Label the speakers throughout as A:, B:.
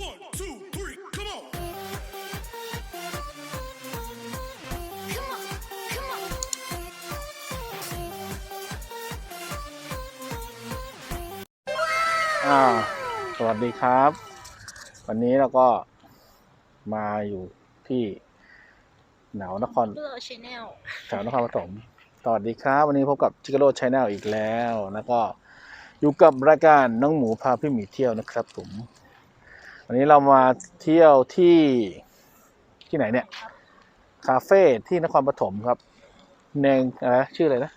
A: อ่าสวัสดีครับ วันนี้เราก็มาอยู่ที่หนาวนคร
B: เบลอชแนล
A: แถวนครปฐมสวัสดีครับ วันนี้พบกับจิกโรชแนลอีกแล้ว แล้วก็อยู่กับรายการน้องหมูพาพี่หมีเที่ยวนะครับผม วันนี้เรามาเที่ยวที่ที่ไหนเนี่ย คาเฟ่ที่นครปฐมครับ เนงอะไรนะชื่ออะไรนะ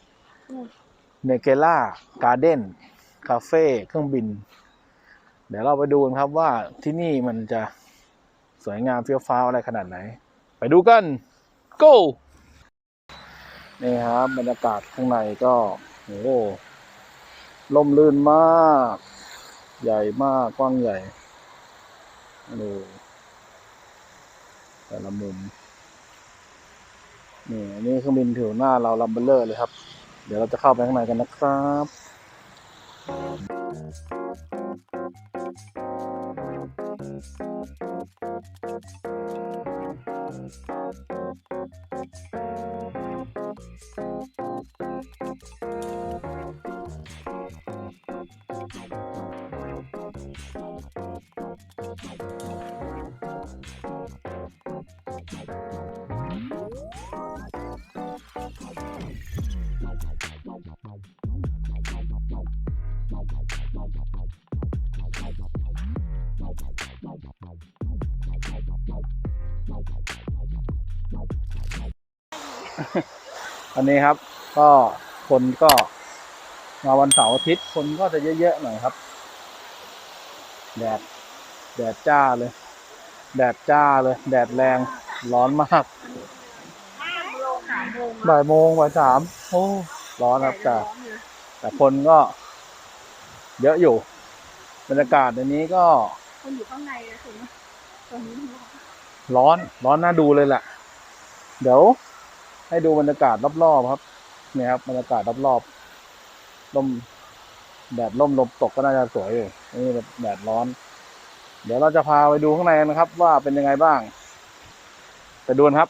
A: เนเกล่าการ์เด้นคาเฟ่เครื่องบิน เดี๋ยวเราไปดูกันครับว่าที่นี่มันจะสวยงามเฟี้ยวฟ้าวอะไรขนาดไหน ไปดูกัน go นี่ครับบรรยากาศข้างในก็โอ้โหล่มลื่นมาก ใหญ่มากกว้างใหญ่ ดูแต่ละมุม นี่อันนี่เครื่องบินถือหน้าเราลำเบลเลอร์เลยครับ เดี๋ยวเราจะเข้าไปข้างในกันนะครับ อันนี้ครับ ก็คนก็มาวันเสาร์อาทิตย์คนก็จะเยอะๆหน่อยครับแดดแดดจ้าเลย แดดจ้าเลย แดดแรงร้อนมาก
B: ห้าโมงสามโมง
A: บ่ายโมงบ่ายสามโอ้ร้อนครับแต่แต่คนก็ เยอะอยู่บรรยากาศในนี้ก็
B: คนอยู่ข้างในเลยถึงตรงนี้
A: ร้อนร้อนน่าดูเลยแหละเดี๋ยว ให้ดูบรรยากาศรอบๆครับเนี่ยครับบรรยากาศรอบๆลมแดดล่มลมตกก็น่าจะสวยอยู่นี่แบบแดดร้อน เดี๋ยวเราจะพาไปดูข้างในกันนะครับ ว่าเป็นยังไงบ้าง ไปดูนครับ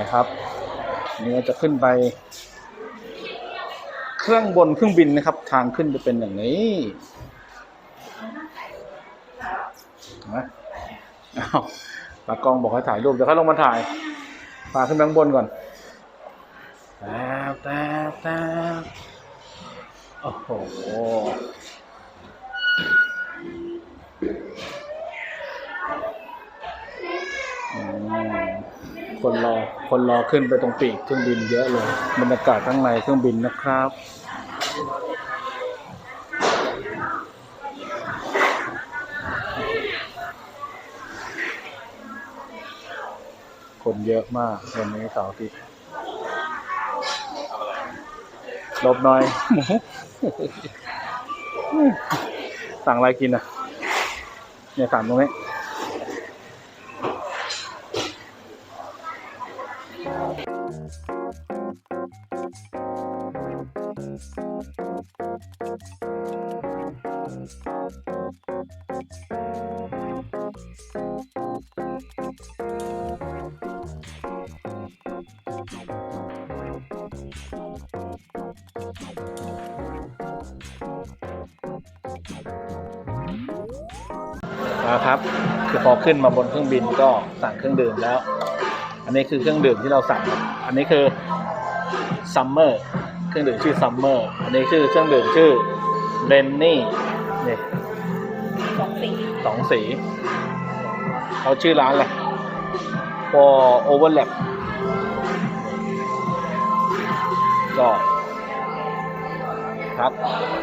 A: นะครับนี่เราจะขึ้นไป เครื่องบนเครื่องบินนะครับ ทางขึ้นจะเป็นอย่างนี้นไหมอ้าวตากล้องบอกให้ถ่ายรูปเดี๋ยวเขาลงมาถ่ายพาขึ้นไปข้างบนก่อนแต้วแต้วแต้วโอ้โห คนรอ คนรอขึ้นไปตรงปีกเครื่องบินเยอะเลย บรรยากาศข้างในเครื่องบินนะครับ คนเยอะมากวันนี้เสาร์อาทิตย์หลบหน่อยหมูสั่งอะไรกินอะ เนี่ยสั่งตรงนี้ นะครับ คือพอขึ้นมาบนเครื่องบินก็สั่งเครื่องดื่มแล้ว อันนี้คือเครื่องดื่มที่เราสั่ง อันนี้คือซัมเมอร์เครื่องดื่มชื่อซัมเมอร์อันนี้คือเครื่องดื่มชื่อเรนนี่นี่
B: สองสี
A: สองสีเขาชื่อร้านอะไร for overlap ก็ครับ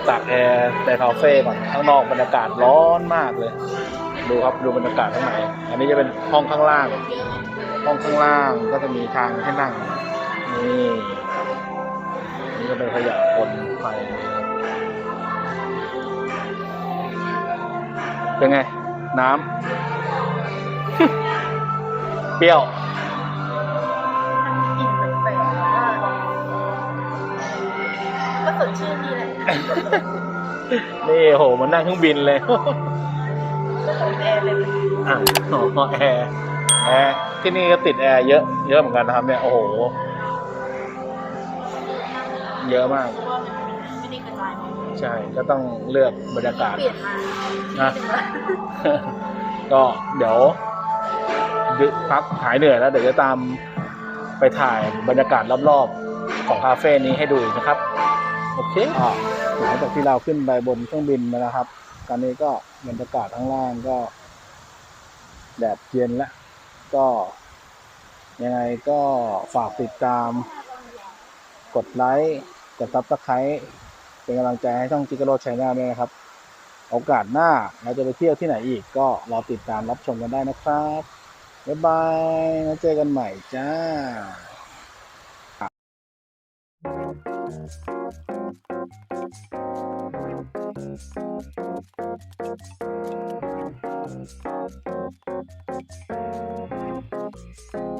A: ตากแอร์ในคาเฟ่ก่อนข้างนอกบรรยากาศร้อนมากเลย ดูครับดูบรรยากาศข้างในอันนี้จะเป็นห้องข้างล่าง ห้องข้างล่างก็จะมีทางให้นั่งนี่นี่ก็จะเป็นขยะคนไปเป็นไง น้ำ เปรี้ยว
B: มันกลิ่นแปลกๆแต่ว่าก็สดชื่นดีแหละ
A: นี่โห มันนั่งเครื่องบินเลย
B: ก็ของแอร์เลย
A: อะอ๋อแอร์แอร์ที่นี่ก็ติดแอร์เยอะ เยอะเหมือนกันนะครับ เนี่ย โอ้โห เยอะมาก
B: เพราะว่ามันไม่ได้กระจายมา
A: ใช่ ก็ต้องเลือกบรรยากาศ
B: เปลี่ยนมา
A: นะ
B: ที่หนึ่งละ
A: ก็เดี๋ยวดึกพักหายเหนื่อยแล้ว เดี๋ยวจะตามไปถ่ายบรรยากาศรอบๆ ของคาเฟ่นี้ให้ดูอีกนะครับ โอเคอ่าหลังจากที่เราขึ้นไปบนเครื่องบินมาแล้วครับ ตอนนี้ก็บรรยากาศข้างล่างก็แดดเย็นแล้ว ก็ยังไงก็ฝากติดตาม กดไลค์กดซับสไครต์เป็นกำลังใจให้ช่องจิกโรชัยนาด้วยนะครับ โอกาสหน้าเราจะไปเที่ยวที่ไหนอีกก็รอติดตามรับชมกันได้นะครับ บ๊ายบายแล้วเจอกันใหม่จ้า Thank you.